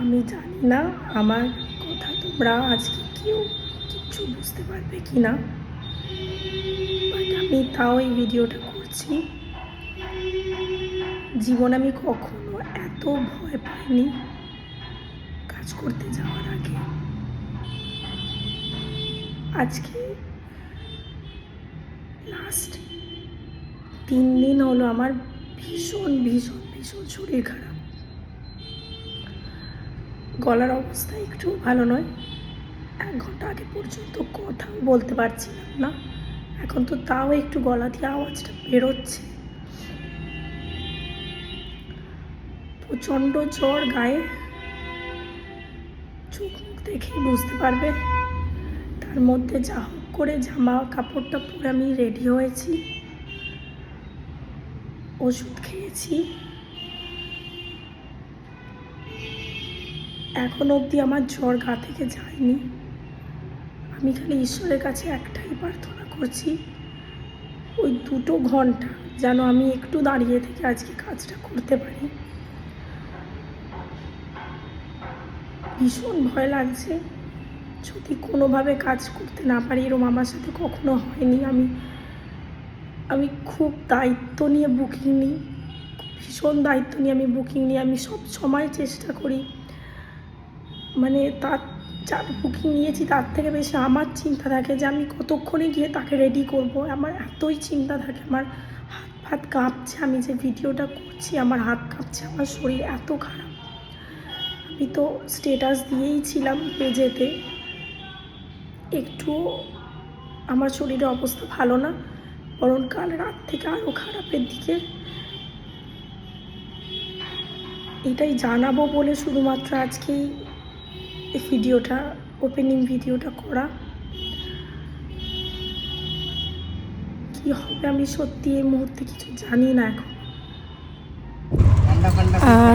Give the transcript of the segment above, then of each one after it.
আমি জানি না, আমার কথা তোমরা আজকে কেউ কিচ্ছু বুঝতে পারবে কি না। আমি তাও এই ভিডিওটা করছি। জীবন আমি কখনো এত ভয় পাইনি কাজ করতে যাওয়ার আগে। আজকে লাস্ট তিন দিন হলো আমার ভীষণ ভীষণ ভীষণ শরীর খারাপ। গলার অবস্থা একটু ভালো নয়। এক ঘণ্টা আগে পর্যন্ত কথাও বলতে পারছিলাম না। এখন তো তাও একটু গলা দিয়ে আওয়াজটা বেরোচ্ছে। প্রচণ্ড জ্বর গায়ে। চোখ মুখ দেখেই বুঝতে পারবে। তার মধ্যে যা হোক করে জামা কাপড়টা পরে আমি রেডি হয়েছি। ওষুধ খেয়েছি। এখন অবধি আমার জ্বর গা থেকে যায়নি। আমি খালি ঈশ্বরের কাছে একটাই প্রার্থনা করছি, ওই দুটো ঘণ্টা যেন আমি একটু দাঁড়িয়ে থেকে আজকে কাজটা করতে পারি। ভীষণ ভয় লাগছে, যদি কোনোভাবে কাজ করতে না পারি, এরম আমার সাথে কখনো হয়নি। আমি আমি খুব দায়িত্ব নিয়ে বুকিং নিই, ভীষণ দায়িত্ব নিয়ে আমি বুকিং নিই, আমি সব সময় চেষ্টা করি। মানে তার যার বুকিং নিয়েছি, তার থেকে বেশি আমার চিন্তা থাকে যে আমি কতক্ষণে গিয়ে তাকে রেডি করব। আমার এতই চিন্তা থাকে, আমার হাত ফাত কাঁপছে, আমি যে ভিডিওটা করছি, আমার হাত কাঁপছে, আমার শরীর এত খারাপ। আমি তো স্টেটাস দিয়েই ছিলাম পেজেতে। একটু আমার শরীরের অবস্থা ভালো না, বরং কাল রাত থেকে আরও খারাপের দিকে। এটাই জানাব বলে শুধুমাত্র আজকেই ভিডিওটা ওপেনিং ভিডিওটা করা। কি হবে আমি সত্যি এই মুহূর্তে কিছু জানি না এখন।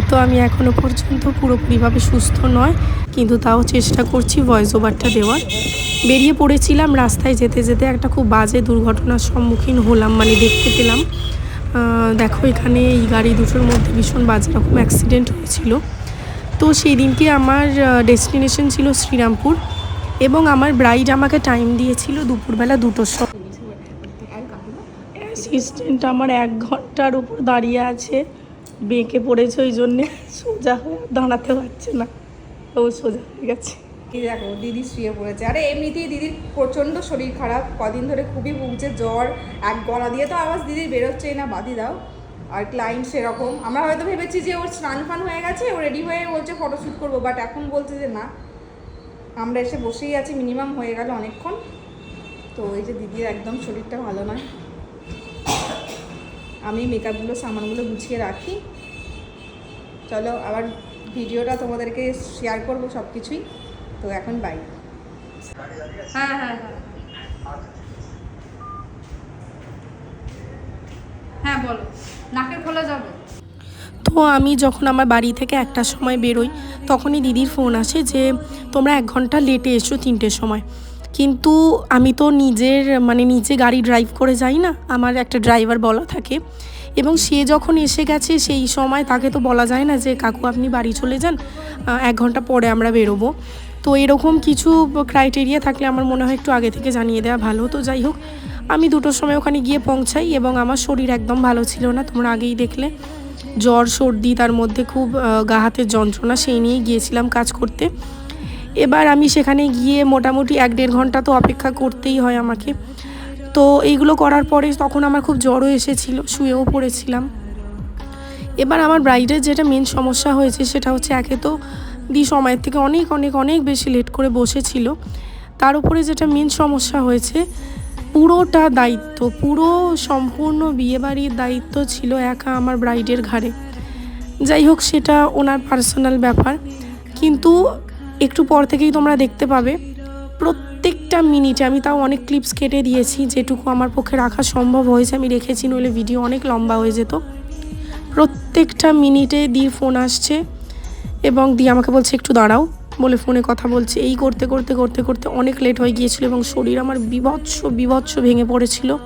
তো আমি এখনও পর্যন্ত পুরোপুরিভাবে সুস্থ নয়, কিন্তু তাও চেষ্টা করছি ভয়েস ওভারটা দেওয়ার। বেরিয়ে পড়েছিলাম রাস্তায় যেতে যেতে একটা খুব বাজে দুর্ঘটনার সম্মুখীন হলাম মানে দেখতে পেলাম। দেখো এখানে এই গাড়ি দুটোর মধ্যে ভীষণ বাজে রকম অ্যাক্সিডেন্ট হয়েছিল। তো সেই দিনকে আমার ডেস্টিনেশন ছিল শ্রীরামপুর এবং আমার ব্রাইড আমাকে টাইম দিয়েছিল দুপুরবেলা দুটোর সময়। অ্যাসিস্ট্যান্ট আমার এক ঘণ্টার উপর দাঁড়িয়ে আছে, বেঁকে পড়েছে ওই জন্যে সোজা হয়ে দাঁড়াতে পারছে না। ও সোজা হয়ে গেছে। দেখো, দিদি শুয়ে পড়েছে। আরে এমনিতেই দিদির প্রচণ্ড শরীর খারাপ, কদিন ধরে খুবই ভুগছে, জ্বর, এক গলা দিয়ে তো আওয়াজ দিদির বেরোচ্ছেই না, বাদি দাও। আর ক্লায়েন্ট সেরকম। আমরা হয়তো ভেবেছি যে ওর স্নান ফান হয়ে গেছে ও রেডি হয়ে বলছে ফটোশ্যুট করব বাট এখন বলছে যে না। আমরা এসে বসেই আছি মিনিমাম হয়ে গেল অনেকক্ষণ। তো এই যে দিদির একদম শরীরটা ভালো নয়। আমি মেকআপগুলো সামানগুলো গুছিয়ে রাখি। চলো আবার ভিডিওটা তোমাদেরকে শেয়ার করব সব কিছুই তো এখন বাই হ্যাঁ হ্যাঁ হ্যাঁ। হ্যাঁ বলো। নাকের খোলা যাবে। তো আমি যখন আমার বাড়ি থেকে একটার সময় বেরোই, তখনই দিদির ফোন আসে যে, তোমরা এক ঘণ্টা লেটে এসো তিনটের সময়। কিন্তু আমি তো নিজের মানে নিজে গাড়ি ড্রাইভ করে যাই না, আমার একটা ড্রাইভার বলা থাকে। এবং সে যখন এসে গেছে, সেই সময় তাকে তো বলা যায় না যে, কাকু, আপনি বাড়ি চলে যান এক ঘণ্টা পরে আমরা বেরোবো। তো এরকম কিছু ক্রাইটেরিয়া থাকলে আমার মনে হয় একটু আগে থেকে জানিয়ে দেওয়া ভালো তো যাই হোক আমি দুটোর সময় ওখানে গিয়ে পৌঁছাই এবং আমার শরীর একদম ভালো ছিল না। তোমরা আগেই দেখলে। জ্বর, সর্দি, তার মধ্যে খুব গা হাতের যন্ত্রণা, সেই নিয়েই গিয়েছিলাম কাজ করতে। এবার আমি সেখানে গিয়ে মোটামুটি এক দেড় ঘণ্টা তো অপেক্ষা করতেই হয় আমাকে। তো এইগুলো করার পরে তখন আমার খুব জ্বরও এসেছিল, শুয়েও পড়েছিলাম। এবার আমার ব্রাইডের যেটা মেন সমস্যা হয়েছে সেটা হচ্ছে একে তো দি সময়ের থেকে অনেক অনেক অনেক বেশি লেট করে বসেছিল। তার উপরে যেটা মেন সমস্যা হয়েছে পুরোটা দায়িত্ব, পুরো সম্পূর্ণ বিয়েবাড়ির দায়িত্ব ছিল একা আমার ব্রাইডের ঘাড়ে। যাই হোক, সেটা ওনার পার্সোনাল ব্যাপার। কিন্তু একটু পর থেকেই তোমরা দেখতে পাবে, প্রত্যেকটা মিনিটে আমি তাও অনেক ক্লিপস কেটে দিয়েছি, যেটুকু আমার পক্ষে রাখা সম্ভব হয়েছে। আমি রেখেছি, নইলে ভিডিও অনেক লম্বা হয়ে যেত। প্রত্যেকটা মিনিটে দি ফোন আসছে এবং দি আমাকে বলছে, একটু দাঁড়াও। বলে ফোনে কথা বলছে। এই করতে করতে করতে করতে অনেক লেট হয়ে গিয়েছিল এবং শরীর আমার বিভৎস বিভৎস ভেঙে পড়েছিল।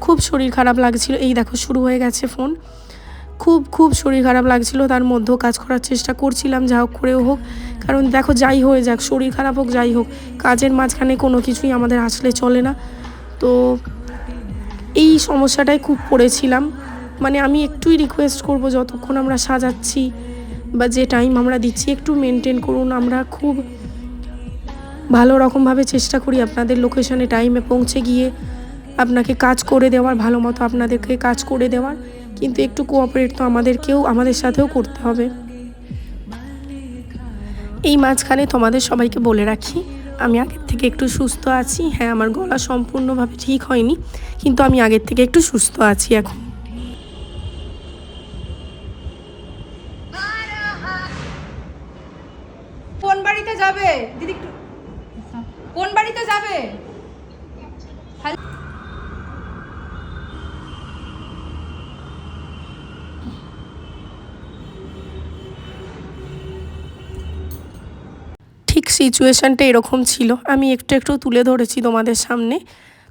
খুব শরীর খারাপ লাগছিল। এই দেখো, শুরু হয়ে গেছে ফোন। খুব খুব শরীর খারাপ লাগছিল। তার মধ্যেও কাজ করার চেষ্টা করছিলাম, যা হোক করেও হোক। কারণ দেখো, যাই হয়ে যাক, শরীর খারাপ হোক, যাই হোক, কাজের মাঝখানে কোনো কিছুই আমাদের আসলে চলে না। তো এই সমস্যাটায় খুব পড়েছিলাম। মানে আমি একটুই রিকোয়েস্ট করব, যতক্ষণ আমরা সাজাচ্ছি বা যে টাইম আমরা দিচ্ছি, একটু মেনটেন করুন। আমরা খুব ভালো রকমভাবে চেষ্টা করি আপনাদের লোকেশনে টাইমে পৌঁছে গিয়ে আপনাকে কাজ করে দেওয়ার, ভালো মতো আপনাদেরকে কাজ করে দেওয়ার। কিন্তু একটু কোঅপারেট তো আমাদেরকেও, আমাদের সাথেও করতে হবে। এই মাঝখানে তোমাদের সবাইকে বলে রাখি, আমি আগের থেকে একটু সুস্থ আছি। হ্যাঁ আমার গলা সম্পূর্ণভাবে ঠিক হয়নি, কিন্তু আমি আগের থেকে একটু সুস্থ আছি এখন। বাড়িতে যাবে? দিদি কোন বাড়িতে যাবে? ঠিক সিচুয়েশানটা এরকম ছিল। আমি একটু একটু তুলে ধরেছি তোমাদের সামনে।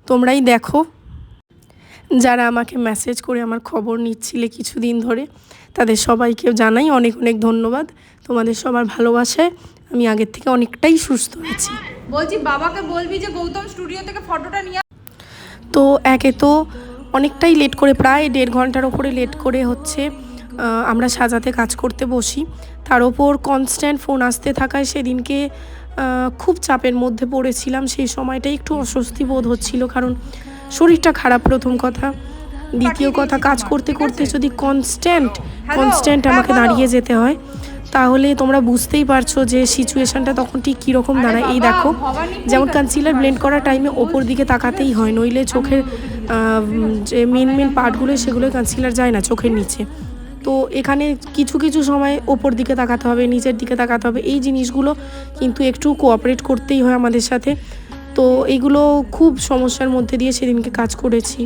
তোমরাই দেখো। যারা আমাকে মেসেজ করে আমার খবর নিচ্ছিলে কিছুদিন ধরে, তাদের সবাইকে জানাই অনেক অনেক ধন্যবাদ। তোমাদের সবার ভালোবাসায় আমি আগের থেকে অনেকটাই সুস্থ আছি বলছি বাবাকে বলবি যে গৌতম স্টুডিও থেকে ফটোটা নিয়ে তো একে তো অনেকটাই লেট করে প্রায় দেড় ঘণ্টার ওপরে লেট করে হচ্ছে আমরা সাজাতে কাজ করতে বসি। তার ওপর কনস্ট্যান্ট ফোন আসতে থাকায় সেদিনকে খুব চাপের মধ্যে পড়েছিলাম। সেই সময়টাই একটু অস্বস্তি বোধ হচ্ছিল কারণ শরীরটা খারাপ প্রথম কথা। দ্বিতীয় কথা কাজ করতে করতে যদি কনস্ট্যান্ট কনস্ট্যান্ট আমাকে দাঁড়িয়ে যেতে হয় তাহলে তোমরা বুঝতেই পারছ যে সিচুয়েশনটা তখন ঠিক কীরকম দাঁড়ায়। এই দেখো যেমন কনসিলার ব্লেন্ড করার টাইমে ওপর দিকে তাকাতেই হয় নইলে চোখের যে মেন মেন পার্টগুলো সেগুলো কনসিলার যায় না চোখের নিচে। তো এখানে কিছু কিছু সময় ওপর দিকে তাকাতে হবে নিচের দিকে তাকাতে হবে। এই জিনিসগুলো কিন্তু একটু কোঅপারেট করতেই হয় আমাদের সাথে। তো এইগুলো খুব সমস্যার মধ্যে দিয়ে সেদিনকে কাজ করেছি।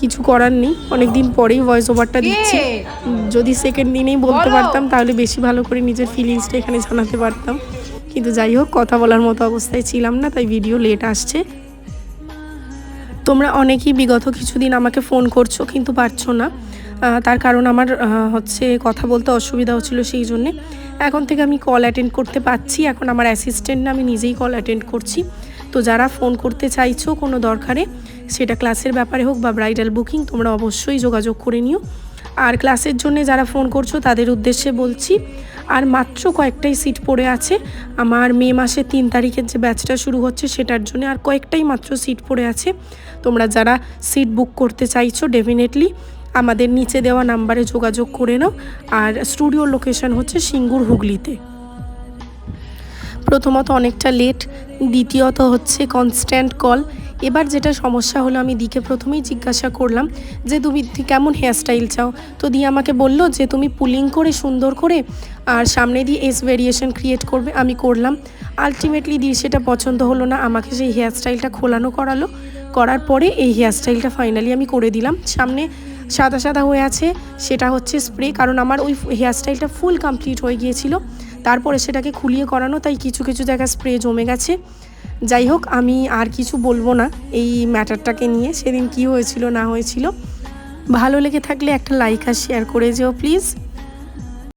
কিছু করার নেই। অনেক দিন পরেই ভয়েস ওভারটা দিচ্ছি। যদি সেকেন্ড দিনেই বলতে পারতাম তাহলে বেশি ভালো করে নিজের ফিলিংসটা এখানে জানাতে পারতাম। কিন্তু যাই হোক কথা বলার মতো অবস্থায় ছিলাম না তাই ভিডিও লেট আসছে। তোমরা অনেকেই বিগত কিছুদিন আমাকে ফোন করছ কিন্তু পারছ না। তার কারণ আমার হচ্ছে কথা বলতে অসুবিধা হচ্ছিল সেই জন্যে। এখন থেকে আমি কল অ্যাটেন্ড করতে পারছি। এখন আমার অ্যাসিস্ট্যান্ট না আমি নিজেই কল অ্যাটেন্ড করছি। তো যারা ফোন করতে চাইছো কোনো দরকারে সেটা ক্লাসের ব্যাপারে হোক বা ব্রাইডাল বুকিং তোমরা অবশ্যই যোগাযোগ করে নিও। আর ক্লাসের জন্য যারা ফোন করছ, তাদের উদ্দেশ্যে বলছি, আর মাত্র কয়েকটাই সিট পড়ে আছে। আমার মে মাসের তিন তারিখের যে ব্যাচটা শুরু হচ্ছে, সেটার জন্য আর কয়েকটাই মাত্র সিট পড়ে আছে। তোমরা যারা সিট বুক করতে চাইছো ডেফিনেটলি আমাদের নিচে দেওয়া নাম্বারে যোগাযোগ করে নাও। আর স্টুডিওর লোকেশন হচ্ছে সিঙ্গুর হুগলিতে। প্রথমত অনেকটা লেট দ্বিতীয়ত হচ্ছে কনস্ট্যান্ট কল এবার যেটা সমস্যা হলো, আমি দিকে প্রথমেই জিজ্ঞাসা করলাম যে, তুমি কেমন হেয়ারস্টাইল চাও? তো দিয়ে আমাকে বলল যে, তুমি পুলিং করে সুন্দর করে আর সামনে দিয়ে এস ভেরিয়েশন ক্রিয়েট করবে। আমি করলাম। আলটিমেটলি দিয়ে সেটা পছন্দ হলো না, আমাকে সেই হেয়ারস্টাইলটা খোলানো করালো। করার পরে এই হেয়ারস্টাইলটা ফাইনালি আমি করে দিলাম। সামনে সাদা সাদা হয়ে আছে, সেটা হচ্ছে স্প্রে কারণ আমার ওই হেয়ারস্টাইলটা ফুল কমপ্লিট হয়ে গিয়েছিল। তারপরে সেটাকে খুলিয়ে করানো, তাই কিছু কিছু জায়গায় স্প্রে জমে গেছে। যাই হোক, আমি আর কিছু বলব না এই ম্যাটারটাকে নিয়ে, সেদিন কি হয়েছিল না হয়েছিল। ভালো লেগে থাকলে একটা লাইক আর শেয়ার করে যেও প্লিজ